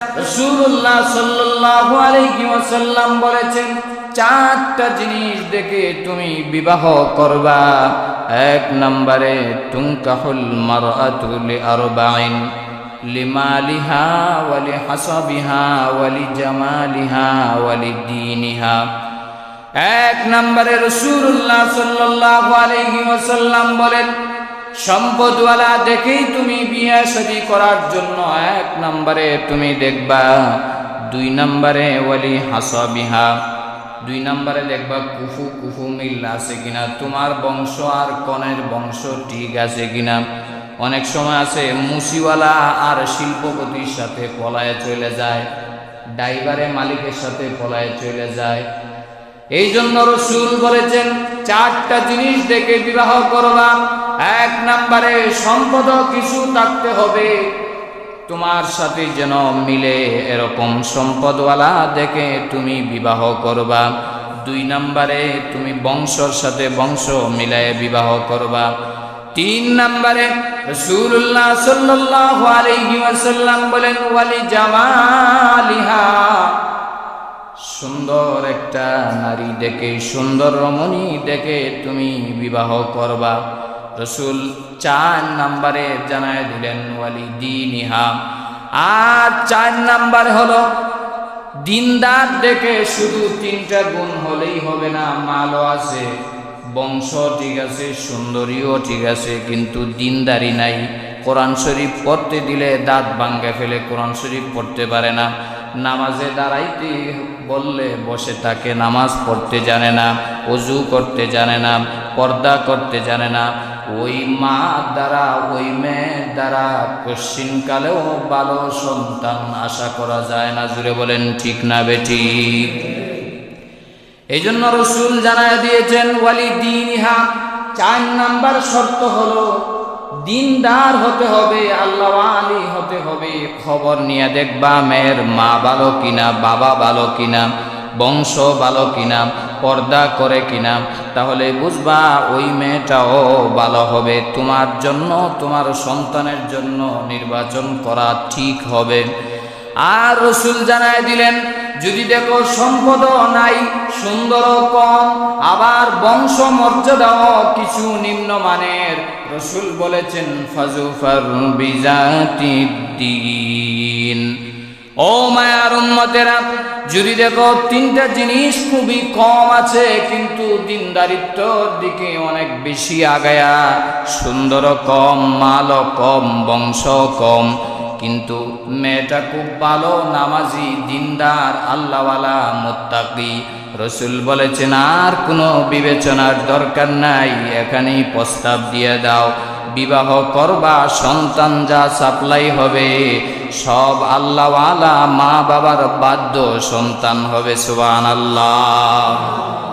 রাসূলুল্লাহ সাল্লাল্লাহু আলাইহি ওয়াসাল্লাম বলেছেন, চারটা জিনিস দেখে তুমি বিবাহ করবা। এক নম্বরে, তুনকাহুল মারআতু লিআরবাইন, লিমালিহা ওয়ালি হাসাবিহা এক নম্বরে রসুল্লাহ ওয়াসাল্লাম বলেন, সম্পদওয়ালা দেখেই তুমি বিয়ে শাদী করার জন্য এক নম্বরে তুমি দেখবা, দুই নম্বরে ওয়ালি হাসাবিহা, দুই নম্বরে দেখবা কুফু কুফু মিল আছে কিনা, তোমার বংশ আর কনের বংশ ঠিক আছে কিনা। অনেক সময় আছে, মুসিওয়ালা আর শিল্পপতির সাথে পলায় চলে যায়, ড্রাইভারে মালিকের সাথে পলায় চলে যায়। এই জন্য রসুল বলেছেন, চারটা জিনিস দেখে বিবাহ করবা, এক নম্বরে সম্পদ কিছু থাকতে হবে তোমার সাথে যেন মিলে এরকম সম্পদওয়ালা দেখে তুমি বিবাহ করবা। দুই নম্বরে তুমি বংশর সাথে বংশ মিলায়ে বিবাহ করবা। তিন নম্বরে রসুল্লাহ সাল্লাল্লাহু আলাইহি ওয়াসাল্লাম বলেন, ওয়ালি জামালিহা। সুন্দর একটা নারী দেখে, সুন্দর রমণী দেখে তুমি বিবাহ করবা। রসুল চার নাম্বারে জানায় দিলেন ওয়ালি দিনিহা আর চার নাম্বার হলো, দিনদার দেখে শুধু তিনটা গুণ হলেই হবে না, মালও আছে বংশ ঠিক আছে, সুন্দরীও ঠিক আছে, কিন্তু দিনদারি নাই। কোরআন শরীফ পড়তে দিলে দাঁত ভাঙ্গে ফেলে, কোরআন শরীফ পড়তে পারে না। নামাজে দাঁড়াইতে বললে বসে থাকে, নামাজ পড়তে জানে না অজু করতে জানে না, পর্দা করতে জানে না। ওই মা দ্বারা, ওই মেয়ের দ্বারা কশ্চিনকালেও ভালো সন্তান আশা করা যায় না, জুড়ে বলেন ঠিক না বেটি। এই জন্য রসুল জানায় দিয়েছেন ওয়ালি দিনহা চার নাম্বার শর্ত হলো, দিনদার হতে হবে আল্লাহ হবে, খবর নিয়ে দেখবা মেয়ের মা ভালো কিনা, বাবা ভালো কিনা, বংশ ভালো কিনা, পর্দা করে কিনা। তাহলে বুঝবা ওই মেয়েটাও ভালো হবে। তোমার জন্য, তোমার সন্তানের জন্য নির্বাচন করা ঠিক হবে। আর রসুল জানায় দিলেন যদি দেখো সম্পদ নাই, সুন্দর কম আবার বংশ মর্যাদাও কিছু নিম্নমানের, রসুল বলেছেন ফাজুফার বিজাতি দিন ও মায়ার উম্মতেরা, যদি দেখো তিনটা জিনিস খুবই কম আছে, কিন্তু দিনদারিত্বর দিকে অনেক বেশি আগায়া, সুন্দর কম মালও কম, বংশ কম কিন্তু মেয়েটা খুব ভালো নামাজি, দিনদার, আল্লাহওয়ালা, মোত্তাকি। রসুল বলেছেন, আর কোনো বিবেচনার দরকার নাই, এখানেই প্রস্তাব দিয়ে দাও। বিবাহ করবা, সন্তান যা সাপ্লাই হবে, সব আল্লাহওয়ালা মা বাবার বাধ্য সন্তান হবে সুবান আল্লাহ